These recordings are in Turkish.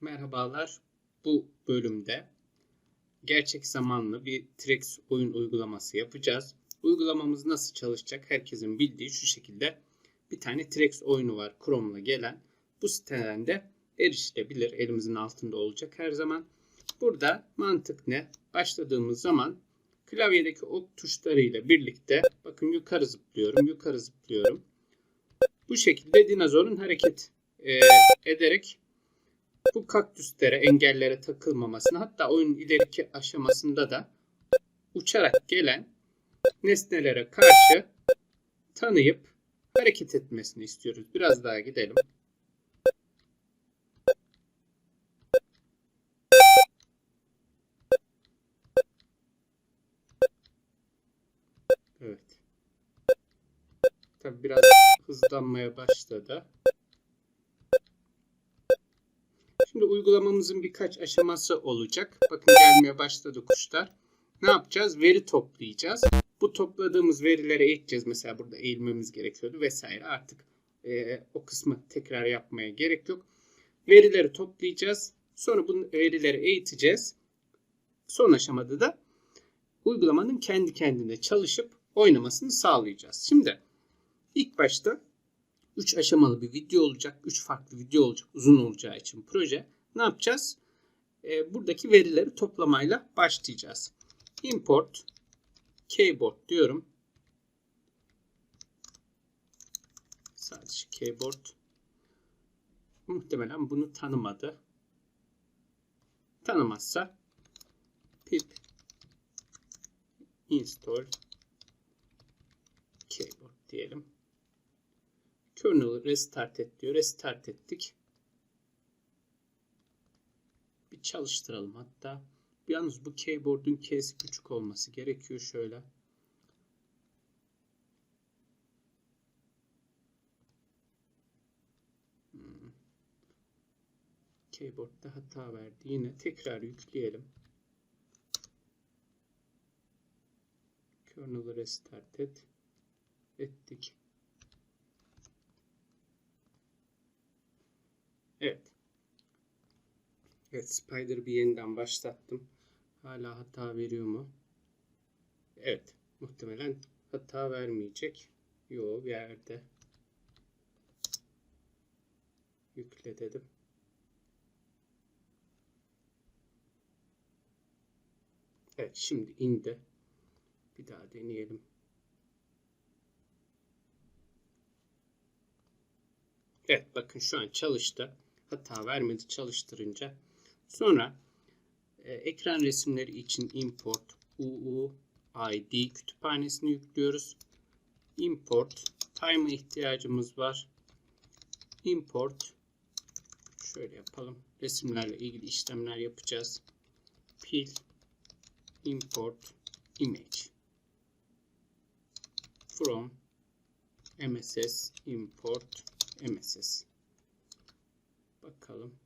Merhabalar. Bu bölümde gerçek zamanlı bir Trex oyun uygulaması yapacağız. Uygulamamız nasıl çalışacak? Herkesin bildiği şu şekilde bir tane Trex oyunu var Chrome'la gelen. Bu siteden de erişilebilir. Elimizin altında olacak her zaman. Burada mantık ne? Başladığımız zaman klavyedeki ok tuşlarıyla birlikte bakın yukarı zıplıyorum, yukarı zıplıyorum. Bu şekilde dinozorun hareket e, ederek bu kaktüslere, engellere takılmamasını hatta oyunun ileriki aşamasında da uçarak gelen nesnelere karşı tanıyıp hareket etmesini istiyoruz. Biraz daha gidelim. Evet. Tabi biraz hızlanmaya başladı. Şimdi uygulamamızın birkaç aşaması olacak. Bakın gelmeye başladı kuşlar. Ne yapacağız? Veri toplayacağız. Bu topladığımız verilere eğiteceğiz. Mesela burada eğilmemiz gerekiyordu vesaire. Artık e, o kısmı tekrar yapmaya gerek yok. Verileri toplayacağız. Sonra bu verileri eğiteceğiz. Son aşamada da uygulamanın kendi kendine çalışıp oynamasını sağlayacağız. Şimdi ilk başta 3 aşamalı bir video olacak. 3 farklı video olacak. Uzun olacağı için proje. Ne yapacağız? E, buradaki verileri toplamayla başlayacağız. Import keyboard diyorum. Sadece keyboard. Muhtemelen bunu tanımadı. Tanımazsa pip install keyboard diyelim. Kernel'ı restart et diyor. Restart ettik. Bir çalıştıralım hatta. Yalnız bu keyboard'un K'si küçük olması gerekiyor şöyle. Hmm. Keyboard'da hata verdi. Yine tekrar yükleyelim. Kernel'ı restart et. Ettik. Evet. Evet Spider bir yeniden başlattım. Hala hata veriyor mu? Evet. Muhtemelen hata vermeyecek. Yo bir yerde. Yükle dedim. Evet şimdi indi. Bir daha deneyelim. Evet bakın şu an çalıştı. Hata vermedi çalıştırınca. Sonra e, ekran resimleri için import UUID kütüphanesini yüklüyoruz. Import time'a ihtiyacımız var. Import şöyle yapalım. Resimlerle ilgili işlemler yapacağız. Pil import image from mss import mss bakalım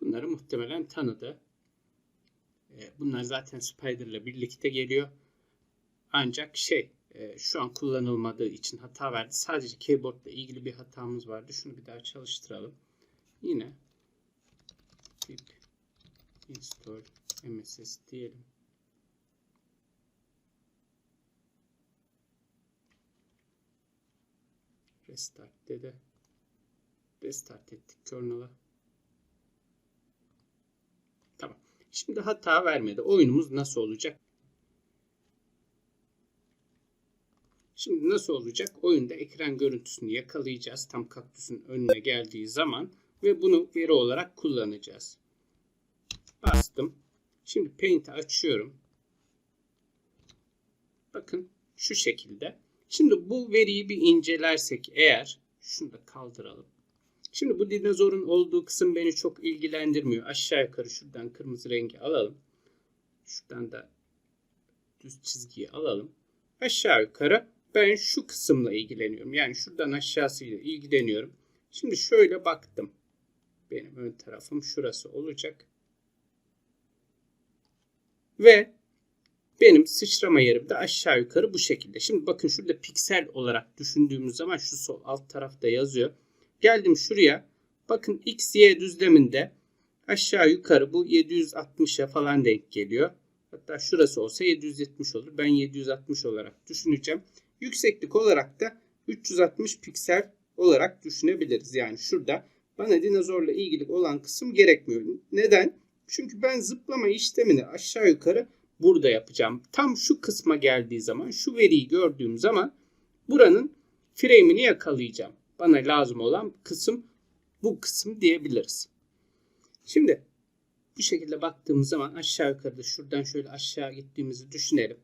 bunları muhtemelen tanıdı. E, bunlar zaten Spider ile birlikte geliyor. Ancak şey e, şu an kullanılmadığı için hata verdi. Sadece keyboard ile ilgili bir hatamız vardı. Şunu bir daha çalıştıralım. Yine pip install mss diyelim. Restart dedi. Restart ettik kernel'ı. Tamam. Şimdi hata vermedi. Oyunumuz nasıl olacak? Şimdi nasıl olacak? Oyunda ekran görüntüsünü yakalayacağız. Tam kaktüsün önüne geldiği zaman ve bunu veri olarak kullanacağız. Bastım. Şimdi Paint'i açıyorum. Bakın şu şekilde Şimdi bu veriyi bir incelersek eğer şunu da kaldıralım. Şimdi bu dinozorun olduğu kısım beni çok ilgilendirmiyor. Aşağı yukarı şuradan kırmızı rengi alalım. Şuradan da düz çizgiyi alalım. Aşağı yukarı ben şu kısımla ilgileniyorum. Yani şuradan aşağısıyla ilgileniyorum. Şimdi şöyle baktım. Benim ön tarafım şurası olacak. Ve benim sıçrama yerim de aşağı yukarı bu şekilde. Şimdi bakın şurada piksel olarak düşündüğümüz zaman şu sol alt tarafta yazıyor. Geldim şuraya Bakın x, y düzleminde aşağı yukarı bu 760'a falan denk geliyor. Hatta şurası olsa 770 olur. Ben 760 olarak düşüneceğim. Yükseklik olarak da 360 piksel olarak düşünebiliriz. Yani şurada bana dinozorla ilgili olan kısım gerekmiyor. Neden? Çünkü ben zıplama işlemini aşağı yukarı burada yapacağım. Tam şu kısma geldiği zaman, şu veriyi gördüğüm zaman buranın frame'ini yakalayacağım. Bana lazım olan kısım bu kısım diyebiliriz. Şimdi bu şekilde baktığımız zaman aşağı yukarıda şuradan şöyle aşağı gittiğimizi düşünelim.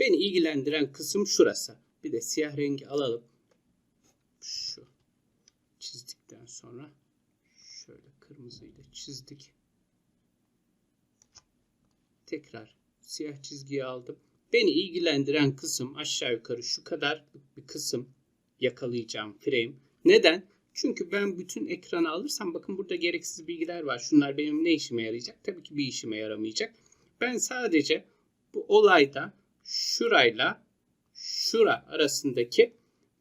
Beni ilgilendiren kısım şurası. Bir de siyah rengi alalım. Şu çizdikten sonra şöyle kırmızıyla çizdik. Tekrar siyah çizgiyi aldım. Beni ilgilendiren kısım aşağı yukarı şu kadar bir kısım yakalayacağım frame. Neden? Çünkü ben bütün ekranı alırsam bakın burada gereksiz bilgiler var. Şunlar benim ne işime yarayacak? Tabii ki bir işime yaramayacak. Ben sadece bu olayda şurayla şura arasındaki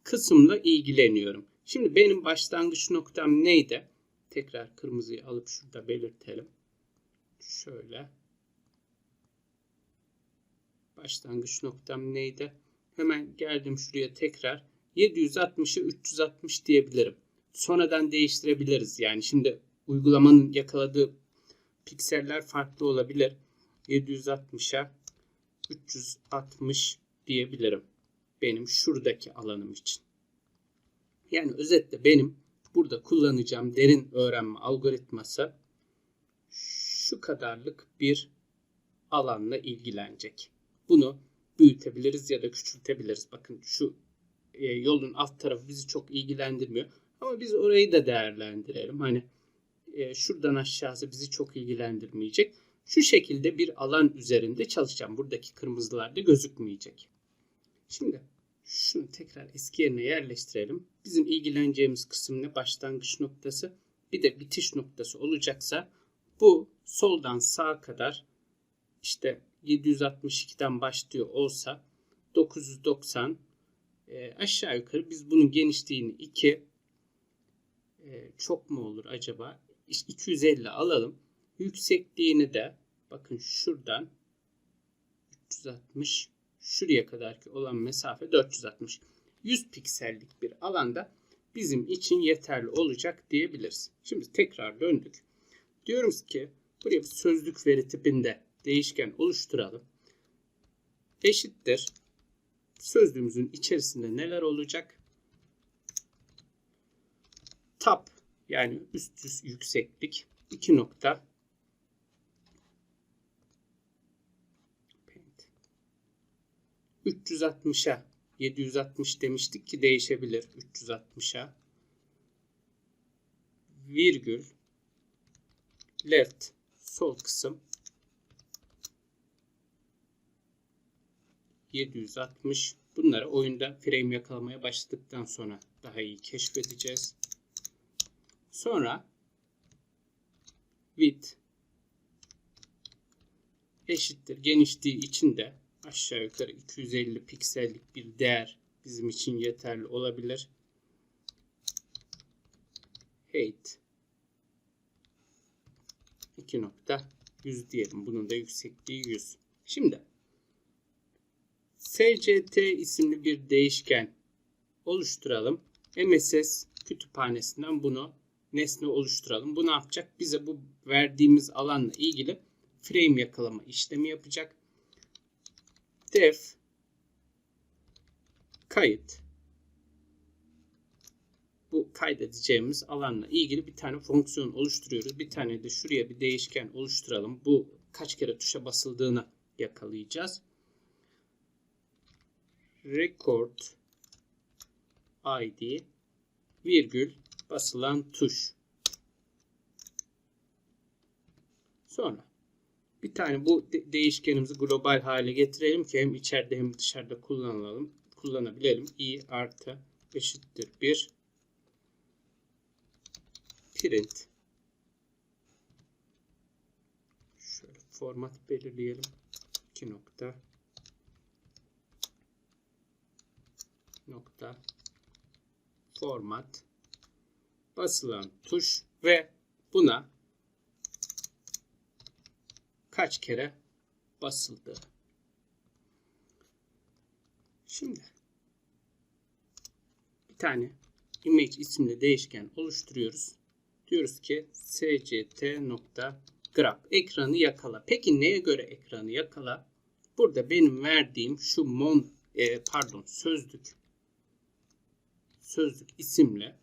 kısımla ilgileniyorum. Şimdi benim başlangıç noktam neydi? Tekrar kırmızıyı alıp şurada belirtelim. Şöyle. Başlangıç noktam neydi? Hemen geldim şuraya tekrar. 760'ı 360 diyebilirim. Sonradan değiştirebiliriz. Yani şimdi uygulamanın yakaladığı pikseller farklı olabilir. 760'a 360 diyebilirim. Benim şuradaki alanım için. Yani özetle benim burada kullanacağım derin öğrenme algoritması şu kadarlık bir alanla ilgilenecek. Bunu büyütebiliriz ya da küçültebiliriz. Bakın şu e, yolun alt tarafı bizi çok ilgilendirmiyor. Ama biz orayı da değerlendirelim. Hani e, şuradan aşağısı bizi çok ilgilendirmeyecek. Şu şekilde bir alan üzerinde çalışacağım. Buradaki kırmızılar da gözükmeyecek. Şimdi şunu tekrar eski yerine yerleştirelim. Bizim ilgileneceğimiz kısım ne? Başlangıç noktası. Bir de bitiş noktası olacaksa bu soldan sağa kadar işte 762'den başlıyor olsa 990 e, aşağı yukarı biz bunun genişliğini 2 e, çok mu olur acaba? İşte 250 alalım. Yüksekliğini de bakın şuradan 360 şuraya kadar ki olan mesafe 460. 100 piksellik bir alanda bizim için yeterli olacak diyebiliriz. Şimdi tekrar döndük. Diyoruz ki buraya bir sözlük veri tipinde değişken oluşturalım. Eşittir. Sözlüğümüzün içerisinde neler olacak? Tab yani üst üst yükseklik 2 nokta. 360'a 760 demiştik ki değişebilir 360'a virgül left sol kısım 760 bunları oyunda frame yakalamaya başladıktan sonra daha iyi keşfedeceğiz. Sonra width eşittir genişliği için de aşağı yukarı 250 piksellik bir değer bizim için yeterli olabilir. Height 2.100 diyelim. Bunun da yüksekliği 100. Şimdi SCT isimli bir değişken oluşturalım. MSS kütüphanesinden bunu nesne oluşturalım. Bu ne yapacak? Bize bu verdiğimiz alanla ilgili frame yakalama işlemi yapacak def kayıt bu kaydedeceğimiz alanla ilgili bir tane fonksiyon oluşturuyoruz. Bir tane de şuraya bir değişken oluşturalım. Bu kaç kere tuşa basıldığını yakalayacağız. Record ID virgül basılan tuş. Sonra bir tane bu de değişkenimizi global hale getirelim ki hem içeride hem dışarıda kullanalım, kullanabilelim. i artı eşittir 1 print şöyle format belirleyelim. 2 nokta nokta format basılan tuş ve buna kaç kere basıldı. Şimdi bir tane image isimli değişken oluşturuyoruz. Diyoruz ki sct.grab ekranı yakala. Peki neye göre ekranı yakala? Burada benim verdiğim şu mon e, pardon sözlük sözlük isimle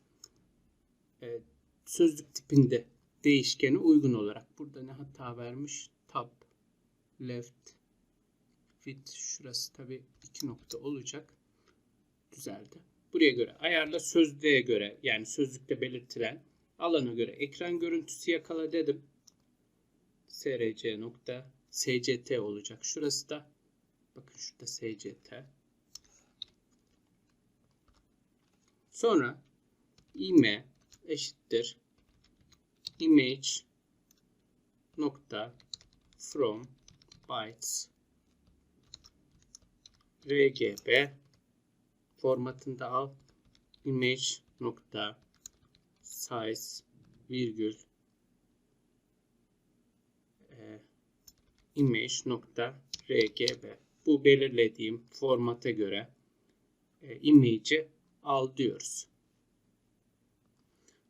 e, sözlük tipinde değişkene uygun olarak burada ne hata vermiş? Tab left fit şurası tabi iki nokta olacak. Düzeldi. Buraya göre ayarla sözlüğe göre yani sözlükte belirtilen alana göre ekran görüntüsü yakala dedim. src nokta sct olacak. Şurası da bakın şurada sct. Sonra im eşittir. İmage nokta from bytes. Rgb formatında al. İmage nokta size virgül. E, image nokta rgb bu belirlediğim formata göre e, image'i al diyoruz.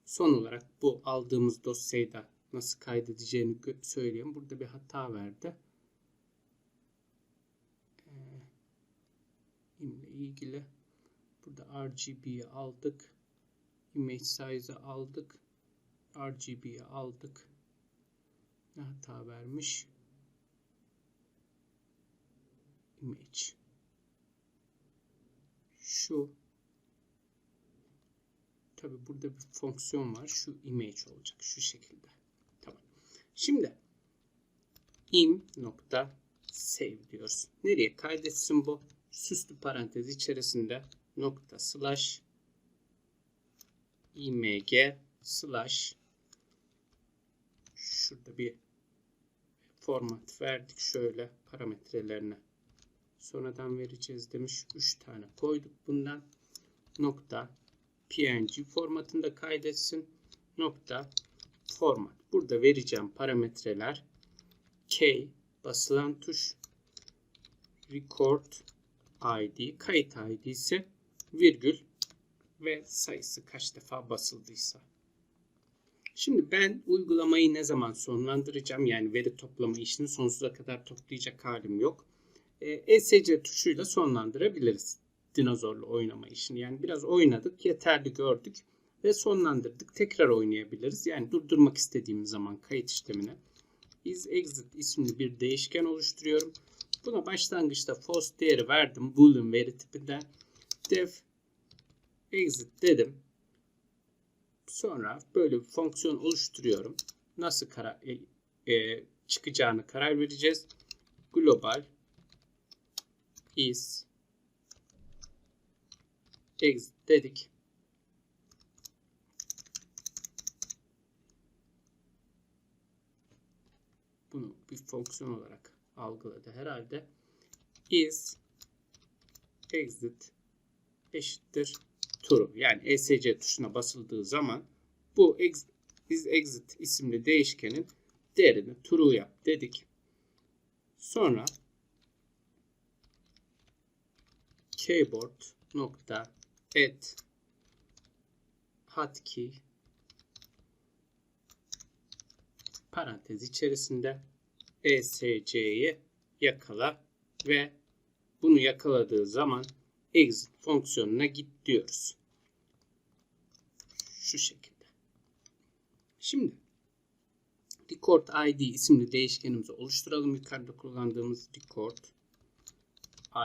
Son olarak bu aldığımız dosyayı da nasıl kaydedeceğini söyleyeyim. Burada bir hata verdi. Ee, ile ilgili burada RGB'yi aldık. Image size'ı aldık. RGB'yi aldık. Ne hata vermiş? Image. Şu Tabi burada bir fonksiyon var. Şu image olacak. Şu şekilde. Tamam. Şimdi im nokta save diyoruz. Nereye kaydetsin bu? Süslü parantez içerisinde nokta slash img slash şurada bir format verdik şöyle parametrelerine sonradan vereceğiz demiş 3 tane koyduk bundan nokta png formatında kaydetsin. Nokta format. Burada vereceğim parametreler K basılan tuş record id kayıt id ise virgül ve sayısı kaç defa basıldıysa. Şimdi ben uygulamayı ne zaman sonlandıracağım? Yani veri toplama işini sonsuza kadar toplayacak halim yok. ESC tuşuyla sonlandırabiliriz dinozorla oynama işini. Yani biraz oynadık, yeterli gördük ve sonlandırdık. Tekrar oynayabiliriz. Yani durdurmak istediğimiz zaman kayıt işlemine is exit isimli bir değişken oluşturuyorum. Buna başlangıçta false değeri verdim. Boolean veri tipinden. def exit dedim. Sonra böyle bir fonksiyon oluşturuyorum. Nasıl karar, e, e, çıkacağını karar vereceğiz. Global is exit dedik. Bunu bir fonksiyon olarak algıladı herhalde. is exit eşittir true. Yani ESC tuşuna basıldığı zaman bu is exit isimli değişkenin değerini true yap dedik. Sonra keyboard nokta add hotkey parantez içerisinde ESC'yi yakala ve bunu yakaladığı zaman exit fonksiyonuna git diyoruz. Şu şekilde. Şimdi record id isimli değişkenimizi oluşturalım. Yukarıda kullandığımız record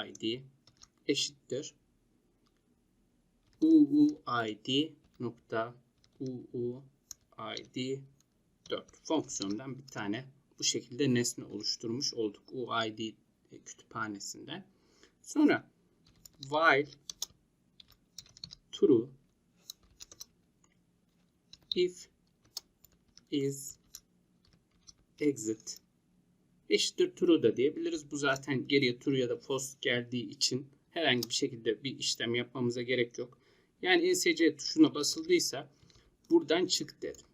id eşittir uuid nokta uuid 4 fonksiyondan bir tane bu şekilde nesne oluşturmuş olduk uid kütüphanesinde. Sonra while true if is exit eşittir true da diyebiliriz. Bu zaten geriye true ya da false geldiği için herhangi bir şekilde bir işlem yapmamıza gerek yok. Yani ESC tuşuna basıldıysa buradan çık dedim.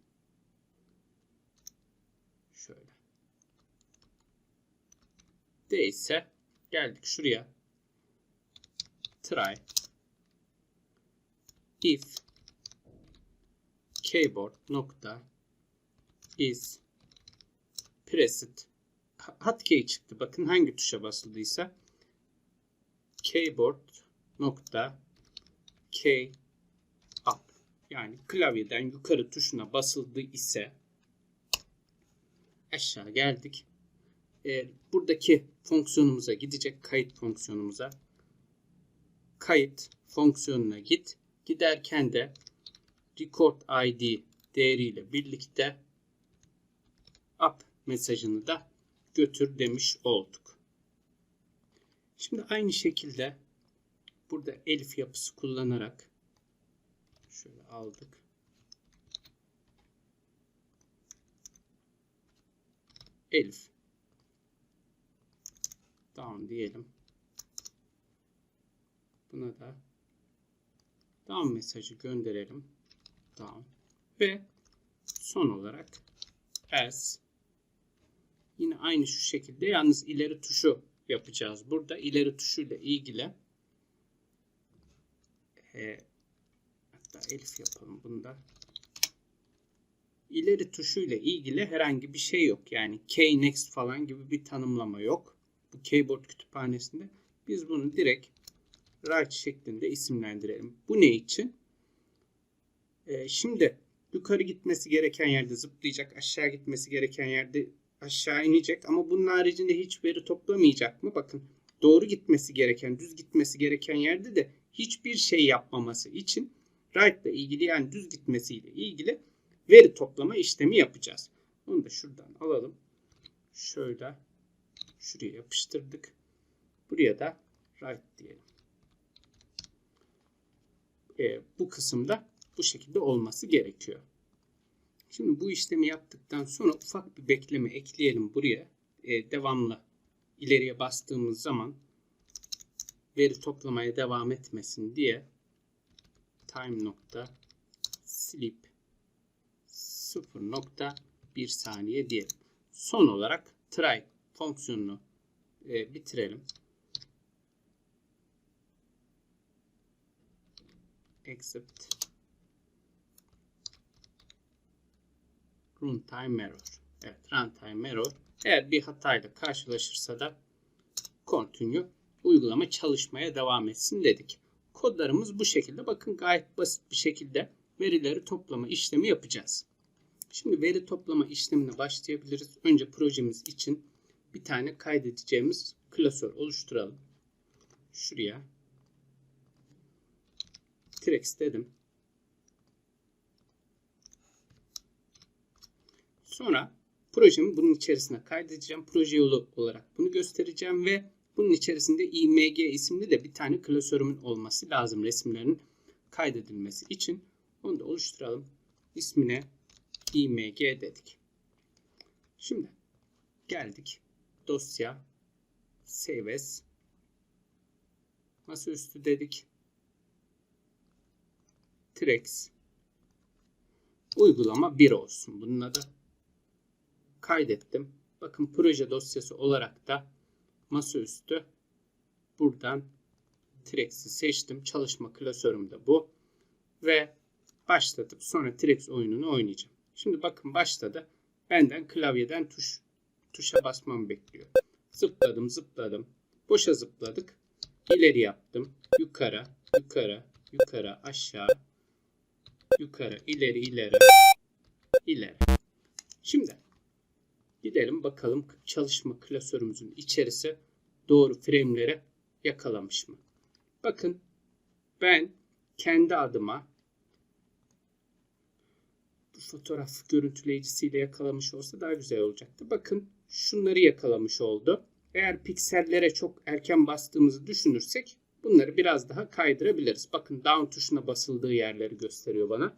Şöyle. Değilse geldik şuraya. Try if keyboard nokta is pressed hotkey çıktı. Bakın hangi tuşa basıldıysa keyboard nokta key up yani klavyeden yukarı tuşuna basıldı ise aşağı geldik. Ee, buradaki fonksiyonumuza gidecek kayıt fonksiyonumuza kayıt fonksiyonuna git. Giderken de record id değeriyle birlikte up mesajını da götür demiş olduk. Şimdi aynı şekilde burada elif yapısı kullanarak şöyle aldık. Elif down diyelim. Buna da down mesajı gönderelim. Down ve son olarak as Yine aynı şu şekilde yalnız ileri tuşu yapacağız. Burada ileri tuşuyla ilgili e, hatta elif yapalım bunda. İleri tuşuyla ilgili herhangi bir şey yok. Yani K next falan gibi bir tanımlama yok. Bu keyboard kütüphanesinde biz bunu direkt right şeklinde isimlendirelim. Bu ne için? Ee, şimdi yukarı gitmesi gereken yerde zıplayacak, aşağı gitmesi gereken yerde aşağı inecek ama bunun haricinde hiç veri toplamayacak mı? Bakın doğru gitmesi gereken, düz gitmesi gereken yerde de hiçbir şey yapmaması için right ile ilgili yani düz gitmesiyle ilgili veri toplama işlemi yapacağız. Onu da şuradan alalım. Şöyle şuraya yapıştırdık. Buraya da right diyelim. Ee, bu kısımda bu şekilde olması gerekiyor. Şimdi bu işlemi yaptıktan sonra ufak bir bekleme ekleyelim buraya. E, devamlı ileriye bastığımız zaman veri toplamaya devam etmesin diye time nokta sleep 0.1 saniye diyelim. Son olarak try fonksiyonunu e, bitirelim. Except runtime error. Evet runtime error. Eğer bir hatayla karşılaşırsa da continue uygulama çalışmaya devam etsin dedik. Kodlarımız bu şekilde. Bakın gayet basit bir şekilde verileri toplama işlemi yapacağız. Şimdi veri toplama işlemine başlayabiliriz. Önce projemiz için bir tane kaydedeceğimiz klasör oluşturalım. Şuraya Trex dedim. Sonra projemi bunun içerisine kaydedeceğim. Proje yolu olarak bunu göstereceğim ve bunun içerisinde img isimli de bir tane klasörümün olması lazım resimlerin kaydedilmesi için. Onu da oluşturalım. İsmine img dedik. Şimdi geldik. Dosya save as masaüstü dedik. Trex uygulama 1 olsun. Bunun adı kaydettim. Bakın proje dosyası olarak da masaüstü buradan Trex'i seçtim. Çalışma klasörüm de bu. Ve başlatıp sonra Trex oyununu oynayacağım. Şimdi bakın başladı. Benden klavyeden tuş tuşa basmamı bekliyor. Zıpladım zıpladım. Boşa zıpladık. İleri yaptım. Yukarı, yukarı, yukarı, aşağı, yukarı, ileri, ileri, ileri. Şimdi Gidelim bakalım çalışma klasörümüzün içerisi doğru frame'leri yakalamış mı? Bakın ben kendi adıma bu fotoğraf görüntüleyicisiyle yakalamış olsa daha güzel olacaktı. Bakın şunları yakalamış oldu. Eğer piksellere çok erken bastığımızı düşünürsek bunları biraz daha kaydırabiliriz. Bakın down tuşuna basıldığı yerleri gösteriyor bana.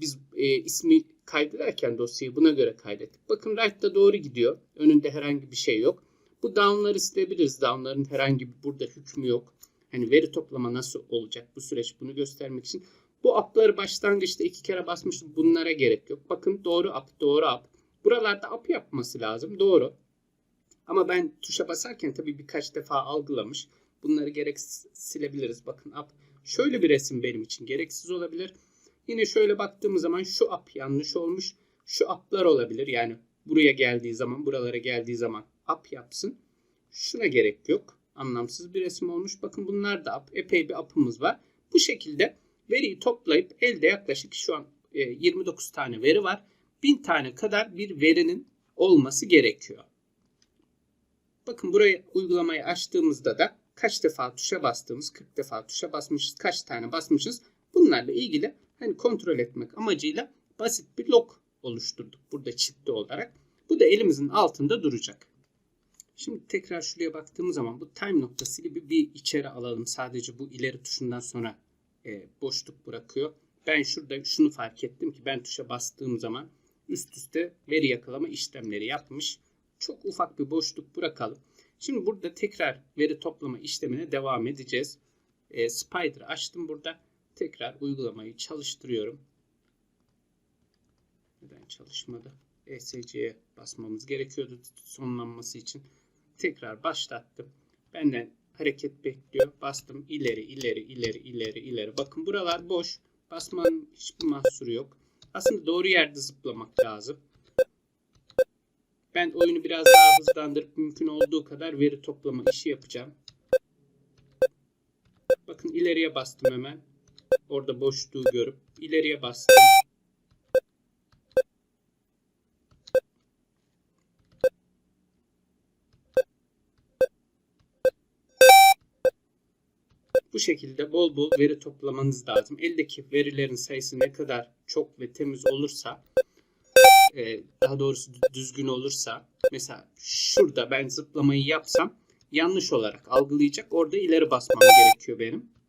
Biz e, ismi kaydederken dosyayı buna göre kaydettik. Bakın right'ta doğru gidiyor. Önünde herhangi bir şey yok. Bu down'ları isteyebiliriz. Down'ların herhangi bir burada hükmü yok. Hani veri toplama nasıl olacak bu süreç bunu göstermek için. Bu up'ları başlangıçta iki kere basmıştım. Bunlara gerek yok. Bakın doğru up, doğru up. Buralarda up yapması lazım. Doğru. Ama ben tuşa basarken tabii birkaç defa algılamış. Bunları gerek silebiliriz. Bakın up. Şöyle bir resim benim için gereksiz olabilir. Yine şöyle baktığımız zaman şu up yanlış olmuş. Şu up'lar olabilir. Yani buraya geldiği zaman, buralara geldiği zaman up yapsın. Şuna gerek yok. Anlamsız bir resim olmuş. Bakın bunlar da up. Epey bir up'ımız var. Bu şekilde veriyi toplayıp elde yaklaşık şu an 29 tane veri var. 1000 tane kadar bir verinin olması gerekiyor. Bakın buraya uygulamayı açtığımızda da kaç defa tuşa bastığımız, 40 defa tuşa basmışız, kaç tane basmışız. Bunlarla ilgili hani kontrol etmek amacıyla basit bir log oluşturduk burada çıktı olarak. Bu da elimizin altında duracak. Şimdi tekrar şuraya baktığımız zaman bu time noktasıyla bir, bir içeri alalım. Sadece bu ileri tuşundan sonra e, boşluk bırakıyor. Ben şurada şunu fark ettim ki ben tuşa bastığım zaman üst üste veri yakalama işlemleri yapmış. Çok ufak bir boşluk bırakalım. Şimdi burada tekrar veri toplama işlemine devam edeceğiz. E, Spider açtım burada. Tekrar uygulamayı çalıştırıyorum. Neden çalışmadı? ESC'ye basmamız gerekiyordu sonlanması için. Tekrar başlattım. Benden hareket bekliyor. Bastım ileri ileri ileri ileri ileri. Bakın buralar boş. Basmanın hiçbir mahsuru yok. Aslında doğru yerde zıplamak lazım. Ben oyunu biraz daha hızlandırıp mümkün olduğu kadar veri toplama işi yapacağım. Bakın ileriye bastım hemen. Orada boşluğu görüp ileriye bastım. Bu şekilde bol bol veri toplamanız lazım. Eldeki verilerin sayısı ne kadar çok ve temiz olursa e, daha doğrusu düzgün olursa mesela şurada ben zıplamayı yapsam yanlış olarak algılayacak. Orada ileri basmam gerekiyor benim.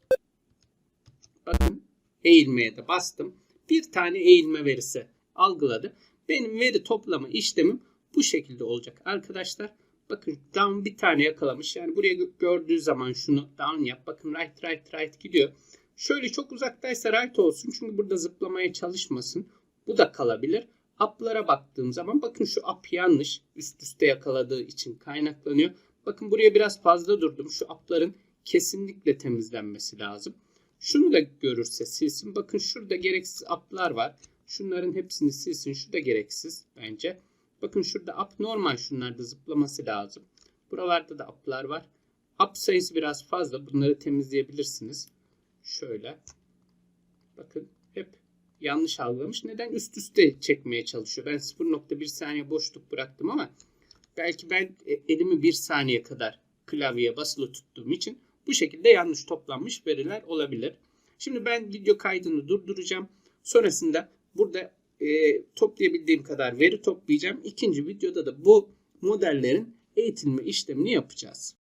Eğilmeye de bastım. Bir tane eğilme verisi algıladı. Benim veri toplama işlemim bu şekilde olacak arkadaşlar. Bakın down bir tane yakalamış. Yani buraya gördüğü zaman şunu down yap. Bakın right right right gidiyor. Şöyle çok uzaktaysa right olsun. Çünkü burada zıplamaya çalışmasın. Bu da kalabilir. Up'lara baktığım zaman bakın şu up yanlış. Üst üste yakaladığı için kaynaklanıyor. Bakın buraya biraz fazla durdum. Şu up'ların kesinlikle temizlenmesi lazım. Şunu da görürse silsin. Bakın şurada gereksiz up'lar var. Şunların hepsini silsin. Şu da gereksiz bence. Bakın şurada up normal şunlarda zıplaması lazım. Buralarda da up'lar var. Up sayısı biraz fazla. Bunları temizleyebilirsiniz. Şöyle. Bakın hep yanlış algılamış. Neden üst üste çekmeye çalışıyor? Ben 0.1 saniye boşluk bıraktım ama belki ben e, elimi 1 saniye kadar klavyeye basılı tuttuğum için bu şekilde yanlış toplanmış veriler olabilir. Şimdi ben video kaydını durduracağım. Sonrasında burada e, toplayabildiğim kadar veri toplayacağım. İkinci videoda da bu modellerin eğitilme işlemini yapacağız.